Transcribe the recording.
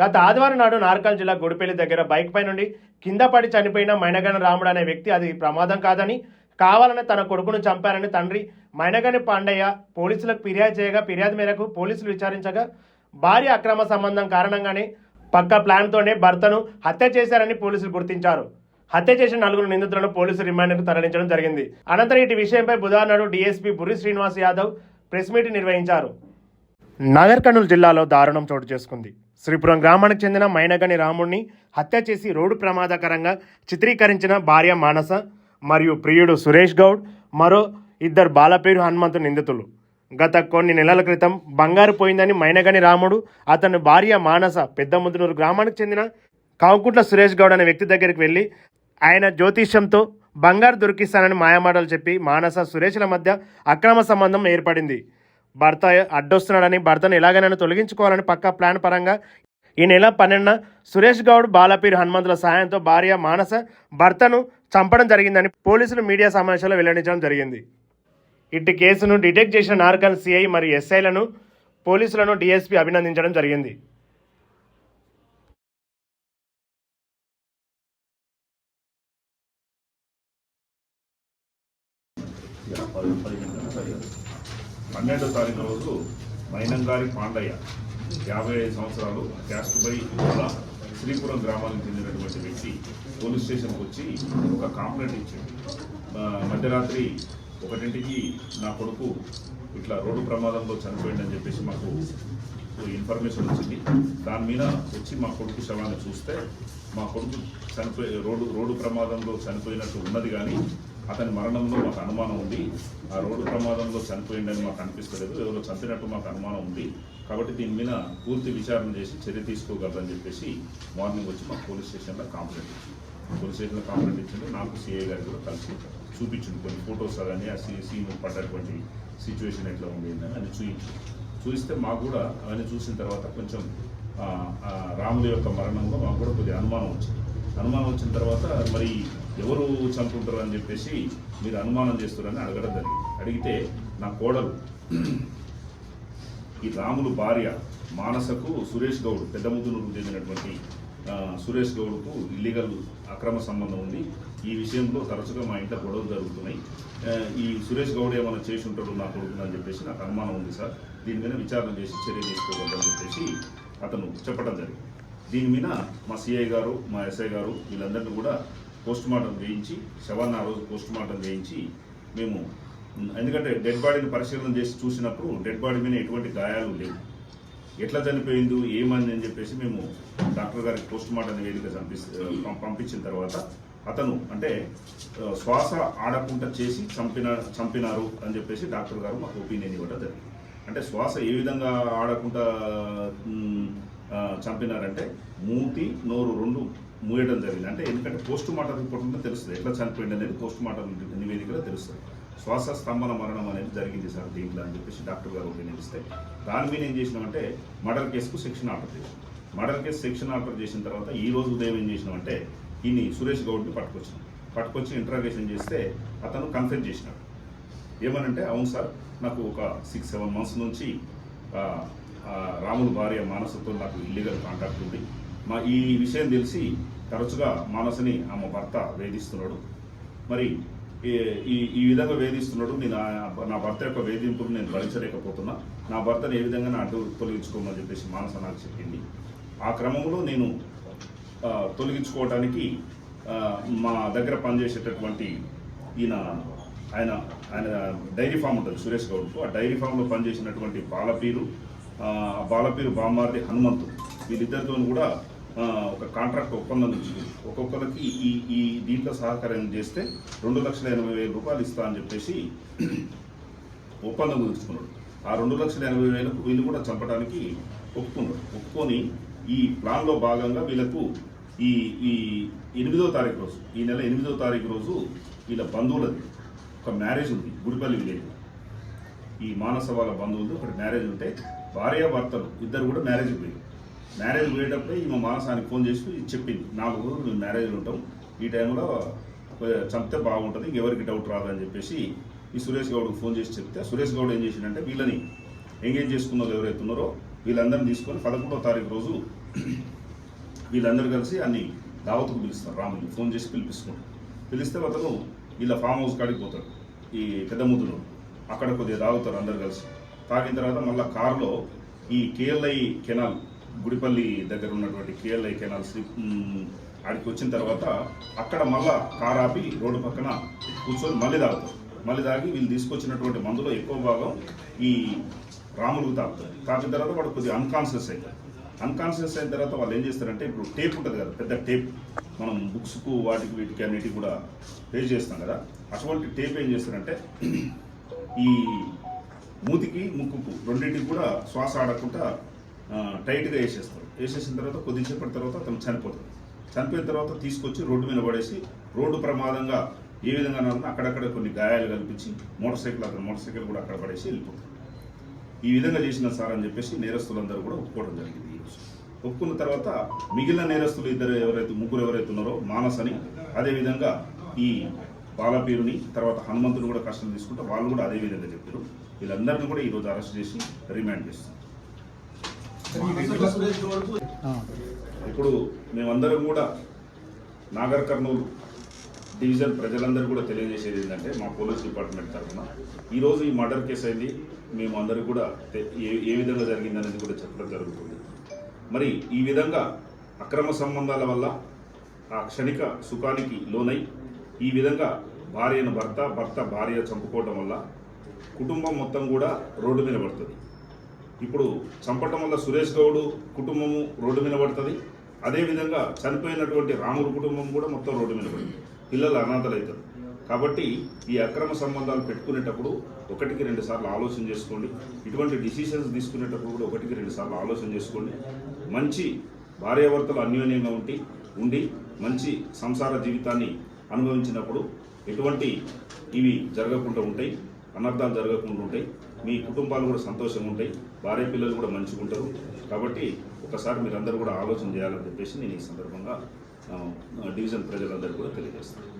గత ఆదివారం నాడు నార్కల్ జిల్లా గుడిపల్లి దగ్గర బైక్ పై నుండి కింద పడి చనిపోయిన మైనగన రాముడు అనే వ్యక్తి అది ప్రమాదం కాదని కావాలని తన కొడుకును చంపారని తండ్రి మైనగని పాండయ్య పోలీసులకు ఫిర్యాదు చేయగా ఫిర్యాదు మేరకు పోలీసులు విచారించగా భార్య అక్రమ సంబంధం కారణంగానే పక్క ప్లాన్తోనే భర్తను హత్య చేశారని పోలీసులు గుర్తించారు. హత్య చేసిన నలుగురు నిందితులను పోలీసులు రిమాండ్కు తరలించడం జరిగింది. అనంతరం ఇటు విషయంపై బుధవారం నాడు DSP Burri Srinivas Yadav press meet నిర్వహించారు. నగర్ కర్నూలు జిల్లాలో దారుణం చోటు చేసుకుంది. శ్రీపురం గ్రామానికి చెందిన మైనగని రాముడిని హత్య చేసి రోడ్డు ప్రమాదకరంగా చిత్రీకరించిన భార్య మానస మరియు ప్రియుడు సురేష్ గౌడ్ మరో ఇద్దరు బాలపేరు హనుమంతు నిందితులు. గత కొన్ని నెలల క్రితం బంగారు పోయిందని మైనగని రాముడు అతని భార్య మానస పెద్ద ముద్దునూరు గ్రామానికి చెందిన కావుకుంట్ల సురేష్ గౌడ్ అనే వ్యక్తి దగ్గరికి వెళ్ళి ఆయన జ్యోతిష్యంతో బంగారు దొరికిస్తానని మాయమాటలు చెప్పి మానస సురేష్ల మధ్య అక్రమ సంబంధం ఏర్పడింది. భర్త అడ్డొస్తున్నాడని భర్తను ఎలాగైనా తొలగించుకోవాలని పక్కా ప్లాన్ పరంగా ఈ నెల పన్నెండున సురేష్ గౌడ్ బాలపీర్ హనుమంతుల సహాయంతో భార్య మానస భర్తను చంపడం జరిగిందని పోలీసులు మీడియా సమావేశంలో వెల్లడించడం జరిగింది. ఇట్టి కేసును డిటెక్ట్ చేసిన నార్కల్ సిఐ మరియు ఎస్ఐలను పోలీసులను డిఎస్పి అభినందించడం జరిగింది. పన్నెండో తారీఖు రోజు మైనంగారి పాండయ్య యాభై ఐదు సంవత్సరాలు క్యాస్ట్ బై శ్రీపురం గ్రామానికి చెందినటువంటి వ్యక్తి పోలీస్ స్టేషన్కి వచ్చి ఒక కాంప్లైంట్ ఇచ్చింది మధ్యరాత్రి ఒకటింటికి నా కొడుకు ఇట్లా రోడ్డు ప్రమాదంలో చనిపోయిందని చెప్పేసి మాకు ఇన్ఫర్మేషన్ వచ్చింది. దాని మీద వచ్చి మా కొడుకు శవాన్ని చూస్తే మా కొడుకు చనిపోయి రోడ్డు రోడ్డు ప్రమాదంలో చనిపోయినట్టు ఉన్నది కానీ అతని మరణంలో మాకు అనుమానం ఉంది. ఆ రోడ్డు ప్రమాదంలో చనిపోయిందని మాకు అనిపిస్తలేదు. ఎవరో చంపినట్టు మాకు అనుమానం ఉంది. కాబట్టి దీని మీద పూర్తి విచారణ చేసి చర్య తీసుకోగలరని చెప్పేసి మార్నింగ్ వచ్చి మా పోలీస్ స్టేషన్లో కాంప్లైంట్ ఇచ్చింది. పోలీస్ స్టేషన్లో కాంప్లైంట్ ఇచ్చింది. నాకు సిఐ గారికి కూడా కలిసి చూపించింది. కొన్ని ఫొటోస్ అవన్నీ ఆ సీ సీన్ పడ్డటువంటి సిచ్యువేషన్ ఎట్లా ఉంది అని అని చూపించింది. చూస్తే మాకు కూడా అవన్నీ చూసిన తర్వాత కొంచెం ఆ, రాముడి యొక్క మరణంలో మాకు కూడా కొద్దిగా అనుమానం వచ్చింది. అనుమానం వచ్చిన తర్వాత మరి ఎవరు చంపుంటారు అని చెప్పేసి మీరు అనుమానం చేస్తారని అడగడం జరిగింది. అడిగితే నా కోడలు ఈ రాములు భార్య మానసకు సురేష్ గౌడ్ పెద్ద ముద్దునూరుకు చెందినటువంటి సురేష్ గౌడ్కు ఇల్లీగల్ అక్రమ సంబంధం ఉంది. ఈ విషయంలో తరచుగా మా ఇంట్లో గొడవలు జరుగుతున్నాయి. ఈ సురేష్ గౌడ్ ఏమైనా చేసి ఉంటాడు నా కొడుకుందని అని చెప్పేసి నాకు అనుమానం ఉంది సార్. దీని మీద విచారణ చేసి చర్య తీసుకోవద్దని చెప్పేసి అతను చెప్పడం జరిగింది. దీని మీద మా సిఐ గారు మా ఎస్ఐ గారు వీళ్ళందరినీ కూడా పోస్ట్ మార్టం చేయించి శవాన్ని ఆ రోజు పోస్ట్ మార్టం చేయించి మేము ఎందుకంటే డెడ్ బాడీని పరిశీలన చేసి చూసినప్పుడు డెడ్ బాడీ మీద ఎటువంటి గాయాలు లేవు. ఎట్లా చనిపోయింది ఏమని అని చెప్పేసి మేము డాక్టర్ గారికి పోస్ట్ మార్టం నివేదిక పంపించిన తర్వాత అతను అంటే శ్వాస ఆడకుండా చేసి చంపిన చంపినారు అని చెప్పేసి డాక్టర్ గారు మాకు ఒపీనియన్ ఇవ్వడం జరిగింది. అంటే శ్వాస ఏ విధంగా ఆడకుండా చంపినారంటే మూతి నోరు రెండు మూయడం జరిగింది. అంటే ఎందుకంటే పోస్ట్ మార్టం రిపోర్ట్ ఉంటే తెలుస్తుంది. ఎట్లా చనిపోయింది అనేది పోస్ట్ మార్టం నివేదికలో తెలుస్తుంది. శ్వాస స్తంభన మరణం అనేది జరిగింది సార్ దీంట్లో అని చెప్పేసి డాక్టర్ గారు ఒపీనియన్ ఇస్తే దాని మీద ఏం చేసినామంటే మర్డర్ కేసుకు సెక్షన్ ఆర్డర్ చేసాం మర్డర్ కేసు సెక్షన్ ఆర్డర్ చేసిన తర్వాత ఈ రోజు ఉదయం ఏం చేసినామంటే ఈయన సురేష్ గౌడ్ని పట్టుకొచ్చినాం. పట్టుకొచ్చి ఇంటరాగేషన్ చేస్తే అతను కన్ఫెస్ చేసినాడు. ఏమనంటే అవును సార్ నాకు ఒక సిక్స్ సెవెన్ మంత్స్ నుంచి ఆ, రాములు భార్య మానసతో నాకు ఇల్లీగల్ కాంటాక్ట్ ఉంది. మా ఈ విషయం తెలిసి తరచుగా మానసని ఆమె భర్త వేధిస్తున్నాడు. మరి ఈ- ఈ ఈ విధంగా వేధిస్తున్నాడు. నేను నా భర్త యొక్క వేధింపును నేను భరించలేకపోతున్నా. నా భర్తను ఏ విధంగా నా అడ్డు తొలగించుకోమని చెప్పేసి మానస నాకు చెప్పింది. ఆ క్రమంలో నేను తొలగించుకోవటానికి తొలగించుకోవడానికి మా దగ్గర పనిచేసేటటువంటి ఈయన ఆయన ఆయన డైరీ ఫామ్ ఉంటుంది సురేష్ గౌడ్కు. ఆ డైరీ ఫామ్లో పనిచేసినటువంటి బాలపీరు బాలపీరు బామ్మార్ది హనుమంతు. వీళ్ళిద్దరితో కూడా ఒక కాంట్రాక్ట్ ఒప్పందం ఇచ్చింది. ఒక్కొక్కరికి ఈ ఈ దీంట్లో సహకారం చేస్తే రెండు లక్షల ఎనభై వేల రూపాయలు ఇస్తా అని చెప్పేసి ఒప్పందం కుదుర్చుకున్నాడు. ఆ రెండు లక్షల ఎనభై వేలకు వీళ్ళు కూడా చంపడానికి ఒప్పుకున్నాడు ఒప్పుకొని ఈ ప్లాన్లో భాగంగా వీళ్ళకు ఈ ఈ ఎనిమిదో తారీఖు రోజు ఈ నెల ఎనిమిదో తారీఖు రోజు వీళ్ళ బంధువులది ఒక మ్యారేజ్ ఉంది గుడిపల్లి విలేజ్ ఈ మానస వాళ్ళ బంధువులది ఒకటి మ్యారేజ్ ఉంటే భార్య భర్తలు ఇద్దరు కూడా మ్యారేజ్ పోయారు. మ్యారేజ్ పోయేటప్పుడే ఈమె మానసానికి ఫోన్ చేసి చెప్పింది. నాలుగు రోజులు మేము మ్యారేజ్లో ఉంటాం ఈ టైంలో చంపితే బాగుంటుంది ఇంకెవరికి డౌట్ రాదని చెప్పేసి ఈ సురేష్ గౌడ్కి ఫోన్ చేసి చెప్తే సురేష్ గౌడ్ ఏం చేసిందంటే వీళ్ళని ఎంగేజ్ చేసుకున్న వాళ్ళు ఎవరైతే ఉన్నారో వీళ్ళందరిని తీసుకొని పదకొండో తారీఖు రోజు వీళ్ళందరూ కలిసి అన్ని దావత్కు పిలుస్తారు రాముని ఫోన్ చేసి పిలిపిసుకుంటారు పిలిస్తే అతను వీళ్ళ ఫామ్ హౌస్ కాడికి పోతాడు ఈ పెద్ద ముద్దులు. అక్కడ కొద్దిగా తాగుతారు అందరు కలిసి. తాగిన తర్వాత మళ్ళీ కారులో ఈ కేఎల్ఐ కెనాల్ గుడిపల్లి దగ్గర ఉన్నటువంటి కేఎల్ఐ కెనాల్ స్లిప్ ఆడికి వచ్చిన తర్వాత అక్కడ మళ్ళా కార్ ఆపి రోడ్డు పక్కన కూర్చొని మళ్ళీ తాగుతారు. మళ్ళీ తాగి వీళ్ళు తీసుకొచ్చినటువంటి మందులో ఎక్కువ భాగం ఈ రాములకు తాగుతారు. తాగిన తర్వాత వాడు కొద్దిగా అన్కాన్షియస్ అవుతారు అన్కాన్షియస్ అయిన తర్వాత వాళ్ళు ఏం చేస్తారంటే ఇప్పుడు టేప్ ఉంటుంది కదా పెద్ద టేప్. మనం బుక్స్కు వాటికి వీటికి అన్నిటికి కూడా పే చేస్తాం కదా. అటువంటి టేప్ ఏం చేస్తారంటే ఈ మూతికి ముక్కుకు రెండింటికి కూడా శ్వాస ఆడకుండా టైట్గా వేసేస్తారు. వేసేసిన తర్వాత కొద్దిసేపటి తర్వాత అతను చనిపోతాడు. చనిపోయిన తర్వాత తీసుకొచ్చి రోడ్డు మీద పడేసి రోడ్డు ప్రమాదంగా ఏ విధంగా అక్కడక్కడ కొన్ని గాయాలు కల్పించి మోటార్ సైకిల్ అతను మోటార్ సైకిల్ కూడా అక్కడ పడేసి వెళ్ళిపోతాడు. ఈ విధంగా చేసిన సార్ అని చెప్పేసి నేరస్తులందరూ కూడా ఒప్పుకోవడం జరిగింది ఈరోజు ఒప్పుకున్న తర్వాత మిగిలిన నేరస్తులు ఇద్దరు ఎవరైతే ముగ్గురు ఎవరైతే ఉన్నారో మానస్ అని అదేవిధంగా ఈ బాలపీరుని తర్వాత హనుమంతుడు కూడా కష్టం తీసుకుంటే వాళ్ళు కూడా అదే విధంగా చెప్పారు. వీళ్ళందరినీ కూడా ఈరోజు అరెస్ట్ చేసి రిమాండ్ చేస్తున్నారు. ఇప్పుడు మేమందరం కూడా నాగర్ కర్నూలు డివిజన్ ప్రజలందరూ కూడా తెలియజేసేది ఏంటంటే మా పోలీస్ డిపార్ట్మెంట్ తరఫున ఈరోజు ఈ మర్డర్ కేసు అయింది. మేము అందరూ కూడా ఏ ఏ విధంగా జరిగిందనేది కూడా చెప్పడం జరుగుతుంది. మరి ఈ విధంగా అక్రమ సంబంధాల వల్ల ఆ క్షణిక సుఖానికి లోనై ఈ విధంగా భార్యను భర్త భర్త భార్య చంపుకోవడం వల్ల కుటుంబం మొత్తం కూడా రోడ్డు మీద పడుతుంది. ఇప్పుడు చంపటం వల్ల సురేష్ గౌడ్ కుటుంబము రోడ్డు మీద పడుతుంది. అదేవిధంగా చనిపోయినటువంటి రాముడు కుటుంబం కూడా మొత్తం రోడ్డు మీద పడుతుంది. పిల్లలు అనాథలవుతారు కాబట్టి ఈ అక్రమ సంబంధాలు పెట్టుకునేటప్పుడు ఒకటికి రెండు సార్లు ఆలోచన చేసుకోండి. ఇటువంటి డిసిషన్స్ తీసుకునేటప్పుడు కూడా ఒకటికి రెండు సార్లు ఆలోచన చేసుకోండి. మంచి భార్యాభర్తలు అన్యోన్యంగా ఉండి ఉండి మంచి సంసార జీవితాన్ని అనుభవించినప్పుడు ఎటువంటి ఇవి జరగకుండా ఉంటాయి. అనర్థాలు జరగకుండా ఉంటాయి. మీ కుటుంబాలు కూడా సంతోషంగా ఉంటాయి. భార్య పిల్లలు కూడా మంచిగా ఉంటారు. కాబట్టి ఒకసారి మీరందరూ కూడా ఆలోచన చేయాలని చెప్పేసి నేను ఈ సందర్భంగా డివిజన్ ప్రజలందరూ కూడా తెలియజేస్తాను